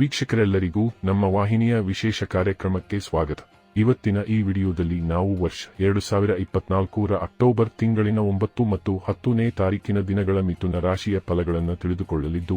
ವೀಕ್ಷಕರೆಲ್ಲರಿಗೂ ನಮ್ಮ ವಾಹಿನಿಯ ವಿಶೇಷ ಕಾರ್ಯಕ್ರಮಕ್ಕೆ ಸ್ವಾಗತ. ಇವತ್ತಿನ ಈ ವಿಡಿಯೋದಲ್ಲಿ ನಾವು ವರ್ಷ ಎರಡು ಸಾವಿರ ಇಪ್ಪತ್ನಾಲ್ಕರ ಅಕ್ಟೋಬರ್ ತಿಂಗಳಿನ ಒಂಬತ್ತು ಮತ್ತು ಹತ್ತನೇ ತಾರೀಕಿನ ದಿನಗಳ ಮಿಥುನ ರಾಶಿಯ ಫಲಗಳನ್ನು ತಿಳಿದುಕೊಳ್ಳಲಿದ್ದು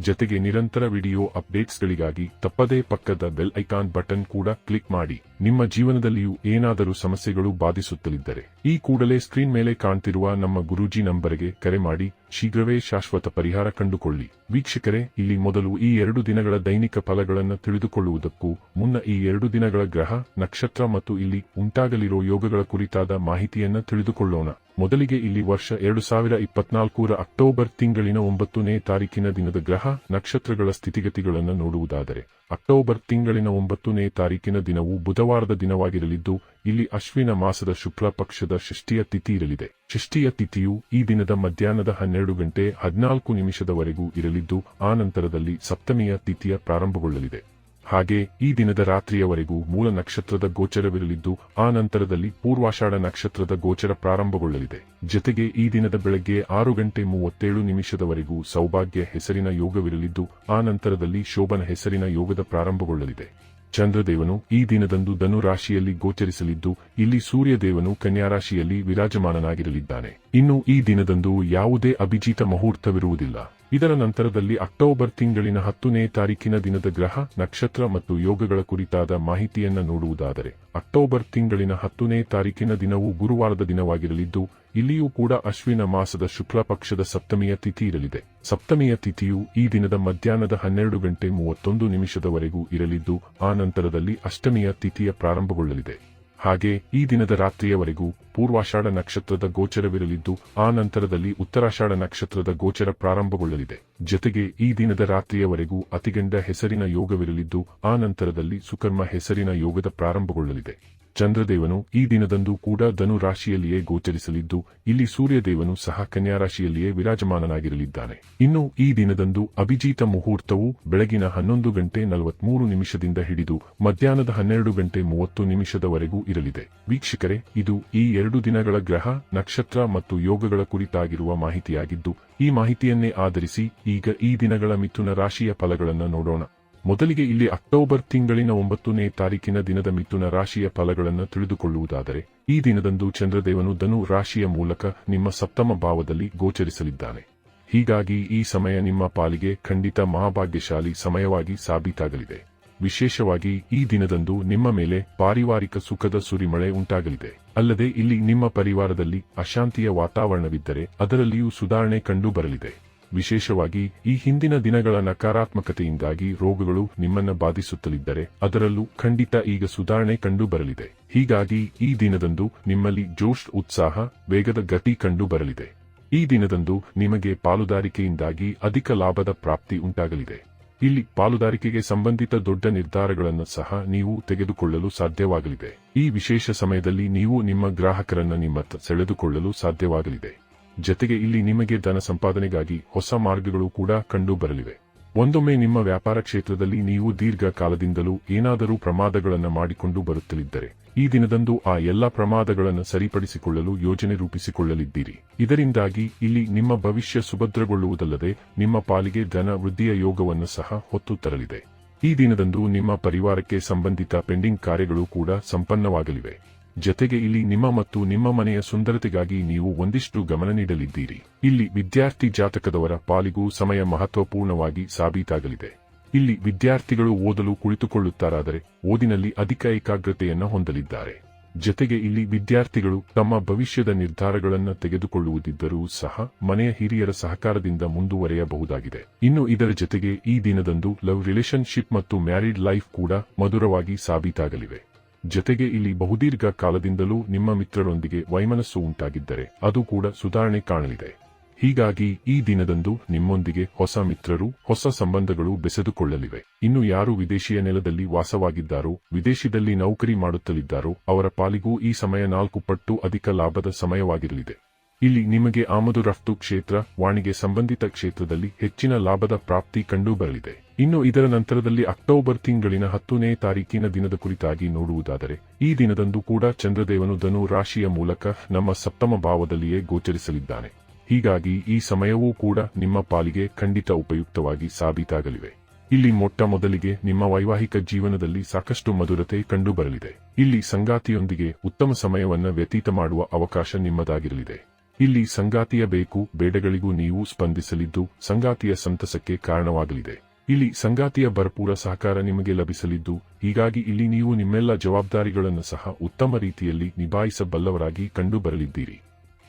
ಜೊತೆಗೆ ನಿರಂತರ ವಿಡಿಯೋ ಅಪ್ಡೇಟ್ಸ್ಗಳಿಗಾಗಿ ತಪ್ಪದೇ ಪಕ್ಕದ ಬೆಲ್ ಐಕಾನ್ ಬಟನ್ ಕೂಡ ಕ್ಲಿಕ್ ಮಾಡಿ. ನಿಮ್ಮ ಜೀವನದಲ್ಲಿಯೂ ಏನಾದರೂ ಸಮಸ್ಯೆಗಳು ಬಾಧಿಸುತ್ತಲಿದ್ದರೆ ಈ ಕೂಡಲೇ ಸ್ಕ್ರೀನ್ ಮೇಲೆ ಕಾಣ್ತಿರುವ ನಮ್ಮ ಗುರೂಜಿ ನಂಬರ್ಗೆ ಕರೆ ಮಾಡಿ. ಶೀಘ್ರವೇ ಶಾಶ್ವತ ಪರಿಹಾರ ಕಂಡುಕೊಳ್ಳಿ. ವೀಕ್ಷಕರೇ, ಇಲ್ಲಿ ಮೊದಲು ಈ ಎರಡು ದಿನಗಳ ದೈನಿಕ ಫಲಗಳನ್ನು ತಿಳಿದುಕೊಳ್ಳುವುದಕ್ಕೂ ಮುನ್ನ ಈ ಎರಡು ದಿನಗಳ ಗ್ರಹ, ನಕ್ಷತ್ರ ಮತ್ತು ಇಲ್ಲಿ ಉಂಟಾಗಲಿರೋ ಯೋಗಗಳ ಕುರಿತಾದ ಮಾಹಿತಿಯನ್ನು ತಿಳಿದುಕೊಳ್ಳೋಣ. ಮೊದಲಿಗೆ ಇಲ್ಲಿ ವರ್ಷ ಎರಡು ಸಾವಿರ ಇಪ್ಪತ್ನಾಲ್ಕೂರ ಅಕ್ಟೋಬರ್ ತಿಂಗಳಿನ ಒಂಬತ್ತನೇ ತಾರೀಕಿನ ದಿನದ ಗ್ರಹ ನಕ್ಷತ್ರಗಳ ಸ್ಥಿತಿಗತಿಗಳನ್ನು ನೋಡುವುದಾದರೆ, ಅಕ್ಟೋಬರ್ ತಿಂಗಳಿನ ಒಂಬತ್ತನೇ ತಾರೀಕಿನ ದಿನವು ಬುಧವಾರದ ದಿನವಾಗಿರಲಿದ್ದು, ಇಲ್ಲಿ ಅಶ್ವಿನ ಮಾಸದ ಶುಕ್ಲ ಪಕ್ಷದ ಷಷ್ಠಿಯ ತಿಥಿ ಇರಲಿದೆ. ಷಷ್ಠಿಯ ತಿಥಿಯು ಈ ದಿನದ ಮಧ್ಯಾಹ್ನದ ಹನ್ನೆರಡು ಗಂಟೆ ಹದಿನಾಲ್ಕು ನಿಮಿಷದವರೆಗೂ ಇರಲಿದ್ದು, ಆ ನಂತರದಲ್ಲಿ ಸಪ್ತಮಿಯ ತಿಥಿಯ ಪ್ರಾರಂಭಗೊಳ್ಳಲಿದೆ. ಹಾಗೆ ಈ ದಿನದ ರಾತ್ರಿಯವರೆಗೂ ಮೂಲ ನಕ್ಷತ್ರದ ಗೋಚರವಿರಲಿದ್ದು, ಆ ನಂತರದಲ್ಲಿ ಪೂರ್ವಾಷಾಢ ನಕ್ಷತ್ರದ ಗೋಚರ ಪ್ರಾರಂಭಗೊಳ್ಳಲಿದೆ. ಜೊತೆಗೆ ಈ ದಿನದ ಬೆಳಗ್ಗೆ ಆರು ಗಂಟೆ ಮೂವತ್ತೇಳು ನಿಮಿಷದವರೆಗೂ ಸೌಭಾಗ್ಯ ಹೆಸರಿನ ಯೋಗವಿರಲಿದ್ದು, ಆ ನಂತರದಲ್ಲಿ ಶೋಭನ ಹೆಸರಿನ ಯೋಗದ ಪ್ರಾರಂಭಗೊಳ್ಳಲಿದೆ. ಚಂದ್ರದೇವನು ಈ ದಿನದಂದು ಧನು ರಾಶಿಯಲ್ಲಿ ಗೋಚರಿಸಲಿದ್ದು, ಇಲ್ಲಿ ಸೂರ್ಯದೇವನು ಕನ್ಯಾರಾಶಿಯಲ್ಲಿ ವಿರಾಜಮಾನನಾಗಿರಲಿದ್ದಾನೆ. ಇನ್ನು ಈ ದಿನದಂದು ಯಾವುದೇ ಅಭಿಜಿತ ಮುಹೂರ್ತವಿರುವುದಿಲ್ಲ. ಇದರ ನಂತರದಲ್ಲಿ ಅಕ್ಟೋಬರ್ ತಿಂಗಳಿನ ಹತ್ತನೇ ತಾರೀಕಿನ ದಿನದ ಗ್ರಹ, ನಕ್ಷತ್ರ ಮತ್ತು ಯೋಗಗಳ ಕುರಿತಾದ ಮಾಹಿತಿಯನ್ನ ನೋಡುವುದಾದರೆ, ಅಕ್ಟೋಬರ್ ತಿಂಗಳಿನ ಹತ್ತನೇ ತಾರೀಕಿನ ದಿನವು ಗುರುವಾರದ ದಿನವಾಗಿರಲಿದ್ದು ಇಲ್ಲಿಯೂ ಕೂಡ ಅಶ್ವಿನ ಮಾಸದ ಶುಕ್ಲ ಪಕ್ಷದ ಸಪ್ತಮಿಯ ತಿಥಿ ಇರಲಿದೆ. ಸಪ್ತಮಿಯ ತಿಥಿಯು ಈ ದಿನದ ಮಧ್ಯಾಹ್ನದ ಹನ್ನೆರಡು ಗಂಟೆ ಮೂವತ್ತೊಂದು ನಿಮಿಷದವರೆಗೂ ಇರಲಿದ್ದು, ಆ ನಂತರದಲ್ಲಿ ಅಷ್ಟಮಿಯ ತಿಥಿಯ ಪ್ರಾರಂಭಗೊಳ್ಳಲಿದೆ. ಹಾಗೆ ಈ ದಿನದ ರಾತ್ರಿಯವರೆಗೂ ಪೂರ್ವಾಷಾಢ ನಕ್ಷತ್ರದ ಗೋಚರವಿರಲಿದ್ದು, ಆ ನಂತರದಲ್ಲಿ ಉತ್ತರಾಷಾಢ ನಕ್ಷತ್ರದ ಗೋಚರ ಪ್ರಾರಂಭಗೊಳ್ಳಲಿದೆ. ಜೊತೆಗೆ ಈ ದಿನದ ರಾತ್ರಿಯವರೆಗೂ ಅತಿಗಂಡ ಹೆಸರಿನ ಯೋಗವಿರಲಿದ್ದು, ಆ ನಂತರದಲ್ಲಿ ಸುಕರ್ಮ ಹೆಸರಿನ ಯೋಗದ ಪ್ರಾರಂಭಗೊಳ್ಳಲಿದೆ. ಚಂದ್ರದೇವನು ಈ ದಿನದಂದು ಕೂಡ ಧನು ರಾಶಿಯಲ್ಲಿಯೇ ಗೋಚರಿಸಲಿದ್ದು, ಇಲ್ಲಿ ಸೂರ್ಯದೇವನು ಸಹ ಕನ್ಯಾ ರಾಶಿಯಲ್ಲಿಯೇ ವಿರಾಜಮಾನನಾಗಿರಲಿದ್ದಾನೆ. ಇನ್ನು ಈ ದಿನದಂದು ಅಭಿಜೀತ ಮುಹೂರ್ತವು ಬೆಳಗಿನ ಹನ್ನೊಂದು ಗಂಟೆ ನಲವತ್ಮೂರು ನಿಮಿಷದಿಂದ ಹಿಡಿದು, ಮಧ್ಯಾಹ್ನದ ಹನ್ನೆರಡು ಗಂಟೆ ಮೂವತ್ತು ನಿಮಿಷದವರೆಗೂ ಇರಲಿದೆ. ವೀಕ್ಷಕರೇ, ಇದು ಈ ಎರಡು ದಿನಗಳ ಗ್ರಹ, ನಕ್ಷತ್ರ ಮತ್ತು ಯೋಗಗಳ ಕುರಿತಾಗಿರುವ ಮಾಹಿತಿಯಾಗಿದ್ದು ಈ ಮಾಹಿತಿಯನ್ನೇ ಆಧರಿಸಿ ಈಗ ಈ ದಿನಗಳ ಮಿಥುನ ರಾಶಿಯ ಫಲಗಳನ್ನು ನೋಡೋಣ. ಮೊದಲಿಗೆ ಇಲ್ಲಿ ಅಕ್ಟೋಬರ್ ತಿಂಗಳಿನ ಒಂಬತ್ತನೇ ತಾರೀಕಿನ ದಿನದ ಮಿಥುನ ರಾಶಿಯ ಫಲಗಳನ್ನು ತಿಳಿದುಕೊಳ್ಳುವುದಾದರೆ, ಈ ದಿನದಂದು ಚಂದ್ರದೇವನು ಧನು ರಾಶಿಯ ಮೂಲಕ ನಿಮ್ಮ ಸಪ್ತಮ ಭಾವದಲ್ಲಿ ಗೋಚರಿಸಲಿದ್ದಾನೆ. ಹೀಗಾಗಿ ಈ ಸಮಯ ನಿಮ್ಮ ಪಾಲಿಗೆ ಖಂಡಿತ ಮಹಾಭಾಗ್ಯಶಾಲಿ ಸಮಯವಾಗಿ ಸಾಬೀತಾಗಲಿದೆ. ವಿಶೇಷವಾಗಿ ಈ ದಿನದಂದು ನಿಮ್ಮ ಮೇಲೆ ಪಾರಿವಾರಿಕ ಸುಖದ ಸುರಿಮಳೆ ಉಂಟಾಗಲಿದೆ. ಅಲ್ಲದೆ ಇಲ್ಲಿ ನಿಮ್ಮ ಪರಿವಾರದಲ್ಲಿ ಅಶಾಂತಿಯ ವಾತಾವರಣವಿದ್ದರೆ ಅದರಲ್ಲಿಯೂ ಸುಧಾರಣೆ ಕಂಡು ಬರಲಿದೆ ವಿಶೇಷವಾಗಿ ಈ ಹಿಂದಿನ ದಿನಗಳ ನಕಾರಾತ್ಮಕತೆಯಿಂದಾಗಿ ರೋಗಗಳು ನಿಮ್ಮನ್ನ ಬಾಧಿಸುತ್ತಲಿದ್ದರೆ ಅದರಲ್ಲೂ ಖಂಡಿತ ಈಗ ಸುಧಾರಣೆ ಕಂಡು ಬರಲಿದೆ ಹೀಗಾಗಿ ಈ ದಿನದಂದು ನಿಮ್ಮಲ್ಲಿ ಜೋಶ್ ಉತ್ಸಾಹ, ವೇಗದ ಗತಿ ಕಂಡು ಬರಲಿದೆ ಈ ದಿನದಂದು ನಿಮಗೆ ಪಾಲುದಾರಿಕೆಯಿಂದಾಗಿ ಅಧಿಕ ಲಾಭದ ಪ್ರಾಪ್ತಿ ಉಂಟಾಗಲಿದೆ. ಇಲ್ಲಿ ಪಾಲುದಾರಿಕೆಗೆ ಸಂಬಂಧಿತ ದೊಡ್ಡ ನಿರ್ಧಾರಗಳನ್ನು ಸಹ ನೀವು ತೆಗೆದುಕೊಳ್ಳಲು ಸಾಧ್ಯವಾಗಲಿದೆ. ಈ ವಿಶೇಷ ಸಮಯದಲ್ಲಿ ನೀವು ನಿಮ್ಮ ಗ್ರಾಹಕರನ್ನು ನಿಮ್ಮತ್ತ ಸೆಳೆದುಕೊಳ್ಳಲು ಸಾಧ್ಯವಾಗಲಿದೆ. ಜತೆಗೆ ಇಲ್ಲಿ ನಿಮಗೆ ಧನ ಸಂಪಾದನೆಗಾಗಿ ಹೊಸ ಮಾರ್ಗಗಳು ಕೂಡ ಕಂಡು ಬರಲಿವೆ ಒಂದೊಮ್ಮೆ ನಿಮ್ಮ ವ್ಯಾಪಾರ ಕ್ಷೇತ್ರದಲ್ಲಿ ನೀವು ದೀರ್ಘಕಾಲದಿಂದಲೂ ಏನಾದರೂ ಪ್ರಮಾದಗಳನ್ನು ಮಾಡಿಕೊಂಡು ಬರುತ್ತಲಿದ್ದರೆ, ಈ ದಿನದಂದು ಆ ಎಲ್ಲ ಪ್ರಮಾದಗಳನ್ನು ಸರಿಪಡಿಸಿಕೊಳ್ಳಲು ಯೋಜನೆ ರೂಪಿಸಿಕೊಳ್ಳಲಿದ್ದೀರಿ. ಇದರಿಂದಾಗಿ ಇಲ್ಲಿ ನಿಮ್ಮ ಭವಿಷ್ಯ ಸುಭದ್ರಗೊಳ್ಳುವುದಲ್ಲದೆ ನಿಮ್ಮ ಪಾಲಿಗೆ ಧನ ವೃದ್ಧಿಯ ಯೋಗವನ್ನು ಸಹ ಹೊತ್ತು ತರಲಿದೆ. ಈ ದಿನದಂದು ನಿಮ್ಮ ಪರಿವಾರಕ್ಕೆ ಸಂಬಂಧಿತ ಪೆಂಡಿಂಗ್ ಕಾರ್ಯಗಳು ಕೂಡ ಸಂಪನ್ನವಾಗಲಿವೆ. ಜೊತೆಗೆ ಇಲ್ಲಿ ನಿಮ್ಮ ಮತ್ತು ನಿಮ್ಮ ಮನೆಯ ಸುಂದರತೆಗಾಗಿ ನೀವು ಒಂದಿಷ್ಟು ಗಮನ ನೀಡಲಿದ್ದೀರಿ. ಇಲ್ಲಿ ವಿದ್ಯಾರ್ಥಿ ಜಾತಕದವರ ಪಾಲಿಗೂ ಸಮಯ ಮಹತ್ವಪೂರ್ಣವಾಗಿ ಸಾಬೀತಾಗಲಿದೆ. ಇಲ್ಲಿ ವಿದ್ಯಾರ್ಥಿಗಳು ಓದಲು ಕುಳಿತುಕೊಳ್ಳುತ್ತಾರಾದರೆ ಓದಿನಲ್ಲಿ ಅಧಿಕ ಏಕಾಗ್ರತೆಯನ್ನು ಹೊಂದಲಿದ್ದಾರೆ. ಜತೆಗೆ ಇಲ್ಲಿ ವಿದ್ಯಾರ್ಥಿಗಳು ತಮ್ಮ ಭವಿಷ್ಯದ ನಿರ್ಧಾರಗಳನ್ನು ತೆಗೆದುಕೊಳ್ಳುವುದಿದ್ದರೂ ಸಹ ಮನೆಯ ಹಿರಿಯರ ಸಹಕಾರದಿಂದ ಮುಂದುವರೆಯಬಹುದಾಗಿದೆ. ಇನ್ನು ಇದರ ಜೊತೆಗೆ ಈ ದಿನದಂದು ಲವ್ ರಿಲೇಶನ್ಶಿಪ್ ಮತ್ತು ಮ್ಯಾರಿಡ್ ಲೈಫ್ ಕೂಡ ಮಧುರವಾಗಿ ಸಾಬೀತಾಗಲಿವೆ. ಜೊತೆಗೆ ಇಲ್ಲಿ ಬಹುದೀರ್ಘ ಕಾಲದಿಂದಲೂ ನಿಮ್ಮ ಮಿತ್ರರೊಂದಿಗೆ ವೈಮನಸ್ಸು ಉಂಟಾಗಿದ್ದರೆ ಅದು ಕೂಡ ಸುಧಾರಣೆ ಕಾಣಲಿದೆ. ಹೀಗಾಗಿ ಈ ದಿನದಂದು ನಿಮ್ಮೊಂದಿಗೆ ಹೊಸ ಮಿತ್ರರು, ಹೊಸ ಸಂಬಂಧಗಳು ಬೆಸೆದುಕೊಳ್ಳಲಿವೆ. ಇನ್ನು ಯಾರು ವಿದೇಶಿಯ ನೆಲದಲ್ಲಿ ವಾಸವಾಗಿದ್ದಾರೋ, ವಿದೇಶದಲ್ಲಿ ನೌಕರಿ ಮಾಡುತ್ತಲಿದ್ದಾರೋ, ಅವರ ಪಾಲಿಗೂ ಈ ಸಮಯ ನಾಲ್ಕು ಪಟ್ಟು ಅಧಿಕ ಲಾಭದ ಸಮಯವಾಗಿರಲಿದೆ. ಇಲ್ಲಿ ನಿಮಗೆ ಆಮದು ರಫ್ತು ಕ್ಷೇತ್ರ ವಾಣಿಗೆ ಸಂಬಂಧಿತ ಕ್ಷೇತ್ರದಲ್ಲಿ ಹೆಚ್ಚಿನ ಲಾಭದ ಪ್ರಾಪ್ತಿ ಕಂಡುಬರಲಿದೆ. ಇನ್ನು ಇದರ ನಂತರದಲ್ಲಿ ಅಕ್ಟೋಬರ್ ತಿಂಗಳಿನ ಹತ್ತನೇ ತಾರೀಕಿನ ದಿನದ ಕುರಿತಾಗಿ ನೋಡುವುದಾದರೆ, ಈ ದಿನದಂದು ಕೂಡ ಚಂದ್ರದೇವನು ಧನು ರಾಶಿಯ ಮೂಲಕ ನಮ್ಮ ಸಪ್ತಮ ಭಾವದಲ್ಲಿಯೇ ಗೋಚರಿಸಲಿದ್ದಾನೆ. ಹೀಗಾಗಿ ಈ ಸಮಯವೂ ಕೂಡ ನಿಮ್ಮ ಪಾಲಿಗೆ ಖಂಡಿತ ಉಪಯುಕ್ತವಾಗಿ ಸಾಬೀತಾಗಲಿವೆ. ಇಲ್ಲಿ ಮೊಟ್ಟ ಮೊದಲಿಗೆ ನಿಮ್ಮ ವೈವಾಹಿಕ ಜೀವನದಲ್ಲಿ ಸಾಕಷ್ಟು ಮಧುರತೆ ಕಂಡುಬರಲಿದೆ. ಇಲ್ಲಿ ಸಂಗಾತಿಯೊಂದಿಗೆ ಉತ್ತಮ ಸಮಯವನ್ನು ವ್ಯತೀತ ಮಾಡುವ ಅವಕಾಶ ನಿಮ್ಮದಾಗಿರಲಿದೆ. ಇಲ್ಲಿ ಸಂಗಾತಿಯ ಬೇಕು, ಬೇಡಗಳಿಗೂ ನೀವು ಸ್ಪಂದಿಸಲಿದ್ದು ಸಂಗಾತಿಯ ಸಂತಸಕ್ಕೆ ಕಾರಣವಾಗಲಿದೆ. ಇಲ್ಲಿ ಸಂಗಾತಿಯ ಭರಪೂರ ಸಹಕಾರ ನಿಮಗೆ ಲಭಿಸಲಿದ್ದು, ಹೀಗಾಗಿ ಇಲ್ಲಿ ನೀವು ನಿಮ್ಮೆಲ್ಲ ಜವಾಬ್ದಾರಿಗಳನ್ನು ಸಹ ಉತ್ತಮ ರೀತಿಯಲ್ಲಿ ನಿಭಾಯಿಸಬಲ್ಲವರಾಗಿ ಕಂಡುಬರಲಿದ್ದೀರಿ.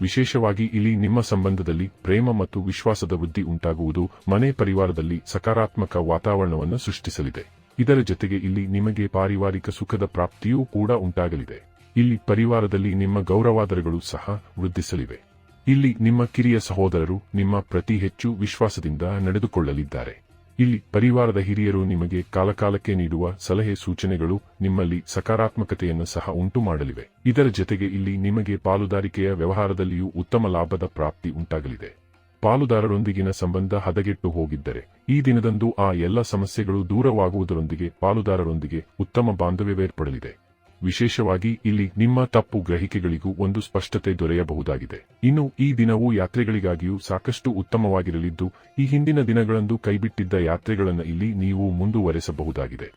ವಿಶೇಷವಾಗಿ ಇಲ್ಲಿ ನಿಮ್ಮ ಸಂಬಂಧದಲ್ಲಿ ಪ್ರೇಮ ಮತ್ತು ವಿಶ್ವಾಸದ ವೃದ್ಧಿ ಉಂಟಾಗುವುದು ಮನೆ ಪರಿವಾರದಲ್ಲಿ ಸಕಾರಾತ್ಮಕ ವಾತಾವರಣವನ್ನು ಸೃಷ್ಟಿಸಲಿದೆ. ಇದರ ಜೊತೆಗೆ ಇಲ್ಲಿ ನಿಮಗೆ ಪಾರಿವಾರಿಕ ಸುಖದ ಪ್ರಾಪ್ತಿಯೂ ಕೂಡ ಉಂಟಾಗಲಿದೆ. ಇಲ್ಲಿ ಪರಿವಾರದಲ್ಲಿ ನಿಮ್ಮ ಗೌರವಾದರಗಳು ಸಹ ವೃದ್ಧಿಸಲಿವೆ. ಇಲ್ಲಿ ನಿಮ್ಮ ಕಿರಿಯ ಸಹೋದರರು ನಿಮ್ಮ ಪ್ರತಿ ಹೆಚ್ಚು ವಿಶ್ವಾಸದಿಂದ ನಡೆದುಕೊಳ್ಳಲಿದ್ದಾರೆ. ಇಲ್ಲಿ ಪರಿವಾರದ ಹಿರಿಯರು ನಿಮಗೆ ಕಾಲಕಾಲಕ್ಕೆ ನೀಡುವ ಸಲಹೆ ಸೂಚನೆಗಳು ನಿಮ್ಮಲ್ಲಿ ಸಕಾರಾತ್ಮಕತೆಯನ್ನು ಸಹ ಉಂಟು ಮಾಡಲಿವೆ ಇದರ ಜೊತೆಗೆ ಇಲ್ಲಿ ನಿಮಗೆ ಪಾಲುದಾರಿಕೆಯ ವ್ಯವಹಾರದಲ್ಲಿಯೂ ಉತ್ತಮ ಲಾಭದ ಪ್ರಾಪ್ತಿ ಉಂಟಾಗಲಿದೆ. ಪಾಲುದಾರರೊಂದಿಗಿನ ಸಂಬಂಧ ಹದಗೆಟ್ಟು ಹೋಗಿದ್ದರೆ, ಈ ದಿನದಂದು ಆ ಎಲ್ಲ ಸಮಸ್ಯೆಗಳು ದೂರವಾಗುವುದರೊಂದಿಗೆ ಪಾಲುದಾರರೊಂದಿಗೆ ಉತ್ತಮ ಬಾಂಧವ್ಯವೇರ್ಪಡಲಿದೆ. ವಿಶೇಷವಾಗಿ ಇಲ್ಲಿ ನಿಮ್ಮ ತಪ್ಪು ಗ್ರಹಿಕೆಗಳಿಗೂ ಒಂದು ಸ್ಪಷ್ಟತೆ ದೊರೆಯಬಹುದಾಗಿದೆ. ಇನ್ನು ಈ ದಿನವು ಯಾತ್ರೆಗಳಿಗಾಗಿಯೂ ಸಾಕಷ್ಟು ಉತ್ತಮವಾಗಿರಲಿದ್ದು, ಈ ಹಿಂದಿನ ದಿನಗಳಂದು ಕೈಬಿಟ್ಟಿದ್ದ ಯಾತ್ರೆಗಳನ್ನು ಇಲ್ಲಿ ನೀವು ಮುಂದುವರೆಸಬಹುದಾಗಿದೆ.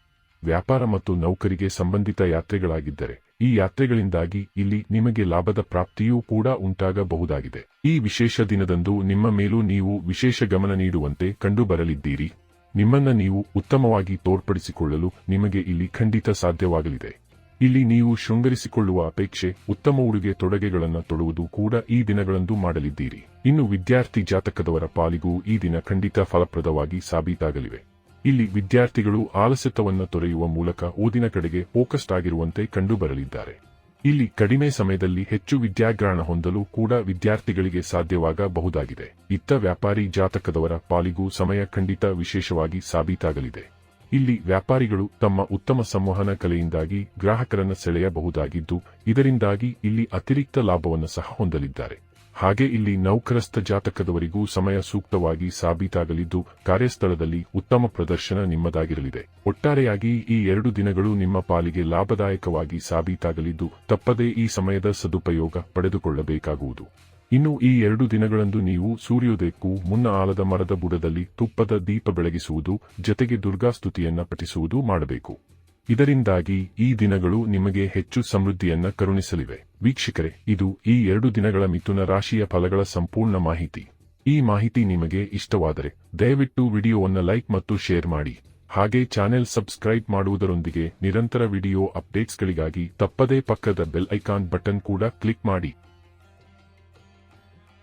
ವ್ಯಾಪಾರ ಮತ್ತು ನೌಕರಿಗೆ ಸಂಬಂಧಿತ ಯಾತ್ರೆಗಳಾಗಿದ್ದರೆ, ಈ ಯಾತ್ರೆಗಳಿಂದಾಗಿ ಇಲ್ಲಿ ನಿಮಗೆ ಲಾಭದ ಪ್ರಾಪ್ತಿಯೂ ಕೂಡ ಉಂಟಾಗಬಹುದಾಗಿದೆ. ಈ ವಿಶೇಷ ದಿನದಂದು ನಿಮ್ಮ ಮೇಲೂ ನೀವು ವಿಶೇಷ ಗಮನ ನೀಡುವಂತೆ ಕಂಡುಬರಲಿದ್ದೀರಿ. ನಿಮ್ಮನ್ನ ನೀವು ಉತ್ತಮವಾಗಿ ತೋರ್ಪಡಿಸಿಕೊಳ್ಳಲು ನಿಮಗೆ ಇಲ್ಲಿ ಖಂಡಿತ ಸಾಧ್ಯವಾಗಲಿದೆ. ಇಲ್ಲಿ ನೀವು ಶೃಂಗರಿಸಿಕೊಳ್ಳುವ ಅಪೇಕ್ಷೆ ಉತ್ತಮ ಉಡುಗೆ ತೊಡಗೆಗಳನ್ನು ತೊಡುವುದು ಕೂಡ ಈ ದಿನಗಳಂದು ಮಾಡಲಿದ್ದೀರಿ. ಇನ್ನು ವಿದ್ಯಾರ್ಥಿ ಜಾತಕದವರ ಪಾಲಿಗೂ ಈ ದಿನ ಖಂಡಿತ ಫಲಪ್ರದವಾಗಿ ಸಾಬೀತಾಗಲಿವೆ. ಇಲ್ಲಿ ವಿದ್ಯಾರ್ಥಿಗಳು ಆಲಸ್ಯತವನ್ನು ತೊರೆಯುವ ಮೂಲಕ ಓದಿನ ಕಡೆಗೆ ಫೋಕಸ್ಡ್ ಆಗಿರುವಂತೆ ಕಂಡುಬರಲಿದ್ದಾರೆ. ಇಲ್ಲಿ ಕಡಿಮೆ ಸಮಯದಲ್ಲಿ ಹೆಚ್ಚು ವಿದ್ಯಾಗ್ರಹಣ ಹೊಂದಲು ಕೂಡ ವಿದ್ಯಾರ್ಥಿಗಳಿಗೆ ಸಾಧ್ಯವಾಗಬಹುದಾಗಿದೆ. ಇತ್ತ ವ್ಯಾಪಾರಿ ಜಾತಕದವರ ಪಾಲಿಗೂ ಸಮಯ ಖಂಡಿತ ವಿಶೇಷವಾಗಿ ಸಾಬೀತಾಗಲಿದೆ. ಇಲ್ಲಿ ವ್ಯಾಪಾರಿಗಳು ತಮ್ಮ ಉತ್ತಮ ಸಂವಹನ ಕಲೆಯಿಂದಾಗಿ ಗ್ರಾಹಕರನ್ನು ಸೆಳೆಯಬಹುದಾಗಿದ್ದು, ಇದರಿಂದಾಗಿ ಇಲ್ಲಿ ಅತಿರಿಕ್ತ ಲಾಭವನ್ನು ಸಹ ಹೊಂದಲಿದ್ದಾರೆ. ಹಾಗೆ ಇಲ್ಲಿ ನೌಕರಸ್ಥ ಜಾತಕದವರಿಗೂ ಸಮಯ ಸೂಕ್ತವಾಗಿ ಸಾಬೀತಾಗಲಿದ್ದು, ಕಾರ್ಯಸ್ಥಳದಲ್ಲಿ ಉತ್ತಮ ಪ್ರದರ್ಶನ ನಿಮ್ಮದಾಗಿರಲಿದೆ. ಒಟ್ಟಾರೆಯಾಗಿ ಈ ಎರಡು ದಿನಗಳು ನಿಮ್ಮ ಪಾಲಿಗೆ ಲಾಭದಾಯಕವಾಗಿ ಸಾಬೀತಾಗಲಿದ್ದು, ತಪ್ಪದೇ ಈ ಸಮಯದ ಸದುಪಯೋಗ ಪಡೆದುಕೊಳ್ಳಬೇಕಾಗುವುದು. ಇನ್ನು ಈ ಎರಡು ದಿನಗಳಂದು ನೀವು ಸೂರ್ಯೋದಯಕ್ಕೂ ಮುನ್ನ ಆಲದ ಮರದ ಬುಡದಲ್ಲಿ ತುಪ್ಪದ ದೀಪ ಬೆಳಗಿಸುವುದು, ಜೊತೆಗೆ ದುರ್ಗಾಸ್ತುತಿಯನ್ನ ಪಠಿಸುವುದು ಮಾಡಬೇಕು. ಇದರಿಂದಾಗಿ ಈ ದಿನಗಳು ನಿಮಗೆ ಹೆಚ್ಚು ಸಮೃದ್ಧಿಯನ್ನ ಕರುಣಿಸಲಿವೆ. ವೀಕ್ಷಕರೇ, ಇದು ಈ ಎರಡು ದಿನಗಳ ಮಿಥುನ ರಾಶಿಯ ಫಲಗಳ ಸಂಪೂರ್ಣ ಮಾಹಿತಿ. ಈ ಮಾಹಿತಿ ನಿಮಗೆ ಇಷ್ಟವಾದರೆ ದಯವಿಟ್ಟು ವಿಡಿಯೋವನ್ನು ಲೈಕ್ ಮತ್ತು ಶೇರ್ ಮಾಡಿ. ಹಾಗೆ ಚಾನೆಲ್ ಸಬ್ಸ್ಕ್ರೈಬ್ ಮಾಡುವುದರೊಂದಿಗೆ ನಿರಂತರ ವಿಡಿಯೋ ಅಪ್ಡೇಟ್ಸ್ಗಳಿಗಾಗಿ ತಪ್ಪದೇ ಪಕ್ಕದ ಬೆಲ್ ಐಕಾನ್ ಬಟನ್ ಕೂಡ ಕ್ಲಿಕ್ ಮಾಡಿ.